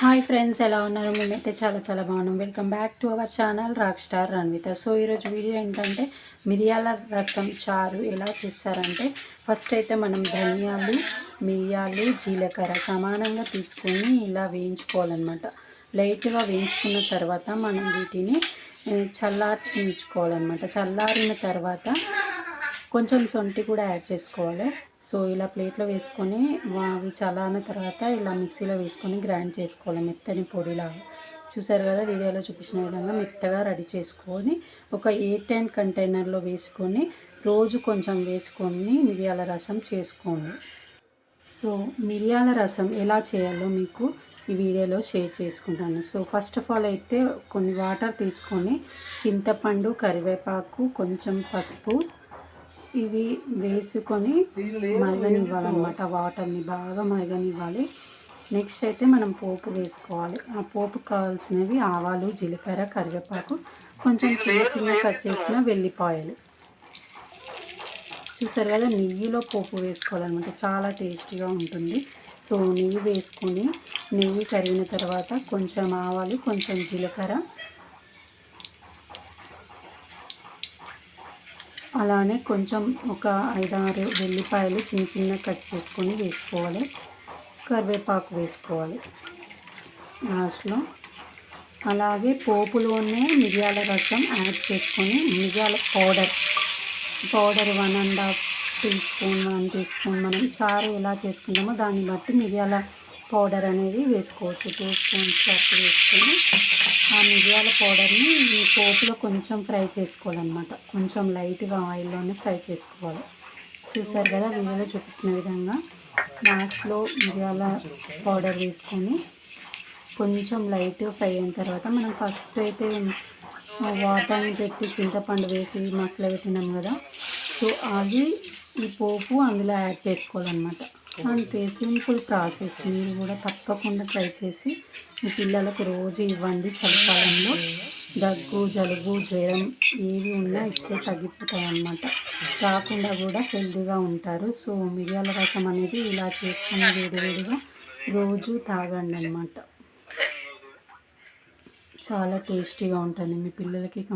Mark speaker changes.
Speaker 1: Hi friends ఎలా ఉన్నారు? మేమైతే చాలా చాలా బాగున్నాం. Welcome back to our channel rock star Ranvitha so ఈరోజు వీడియో ఏంటంటే మిరియాల రసం చారు ఎలా చేస్తారంటే ఫస్ట్ అయితే మనం ధనియాలు మిరియాలు జీలకర్ర సమానంగా తీసుకొని ఇలా వేయించుకోవాలన్నమాట. లైట్గా వేయించుకున్న తర్వాత మనం వీటిని చల్లార్చి ఉంచుకోవాలన్నమాట. చల్లారిన తర్వాత కొంచెం సొంటి కూడా యాడ్ చేసుకోవాలి. సో ఇలా ప్లేట్లో వేసుకొని అవి చల్లారిన తర్వాత ఇలా మిక్సీలో వేసుకొని గ్రైండ్ చేసుకోవాలి. మెత్తని పొడిలాగా. చూసారు కదా వీడియోలో చూపించిన విధంగా మెత్తగా రెడీ చేసుకొని ఒక ఎయిట్ టెన్ కంటైనర్లో వేసుకొని రోజు కొంచెం వేసుకొని మిరియాల రసం చేసుకోండి. సో మిరియాల రసం ఎలా చేయాలో మీకు ఈ వీడియోలో షేర్ చేసుకుంటాను. సో ఫస్ట్ ఆఫ్ ఆల్ అయితే కొన్ని వాటర్ తీసుకొని చింతపండు కరివేపాకు కొంచెం పసుపు ఇవి వేసుకొని మరగనివ్వాలన్నమాట. వాటర్ని బాగా మరగనివ్వాలి. నెక్స్ట్ అయితే మనం పోపు వేసుకోవాలి. ఆ పోపు కావాల్సినవి ఆవాలు జీలకర్ర కరివేపాకు కొంచెం చిన్న చిన్న కట్ చేసిన వెల్లిపాయలు. చూసారు కదా నెయ్యిలో పోపు వేసుకోవాలన్నమాట. చాలా టేస్టీగా ఉంటుంది. సో నెయ్యి వేసుకొని నెయ్యి కరిగిన తర్వాత కొంచెం ఆవాలు కొంచెం జీలకర్ర అలానే కొంచెం ఒక ఐదారు వెల్లిపాయలు చిన్న చిన్న కట్ చేసుకొని వేసుకోవాలి. కరివేపాకు వేసుకోవాలి. లాస్ట్లో అలాగే పోపులోనే మిరియాల రసం యాడ్ చేసుకొని మిరియాల powder powder one and half teaspoon one teaspoon మనం చారు ఎలా చేసుకుంటామో దాన్ని బట్టి మిరియాల పౌడర్ అనేది వేసుకోవచ్చు. టూ స్పూన్స్ వరకు వేసుకొని ఆ మిరియాల పౌడర్ని ఈ కొంచెం ఫ్రై చేసుకోవాలన్నమాట. కొంచెం లైట్గా ఆయిల్లోనే ఫ్రై చేసుకోవాలి. చూసారు కదా వీడియోలో చూపించిన విధంగా లాస్ట్లో మిరియాల పౌడర్ వేసుకొని కొంచెం లైట్ ఫ్రై అయిన తర్వాత మనం ఫస్ట్ అయితే వాటర్ని పెట్టి చింతపండు వేసి మసాలా పెట్టినాం కదా. సో అది ఈ పోపు అందులో యాడ్ చేసుకోవాలన్నమాట. అంతే. Simple process. మీరు కూడా తప్పకుండా ట్రై చేసి మీ పిల్లలకు రోజు ఇవ్వండి చలికాలంలో. దగ్గు జలుబు జ్వరం ఏవి ఉన్నా ఇప్పుడే తగ్గిపోతాయి అన్నమాట రాకుండా కూడా హెల్దీగా ఉంటారు. సో మిరియాల రసం అనేది ఇలా చేసుకుని వేడివేడిగా రోజు తాగండి అనమాట చాలా టేస్టీగా ఉంటుంది. మీ పిల్లలకి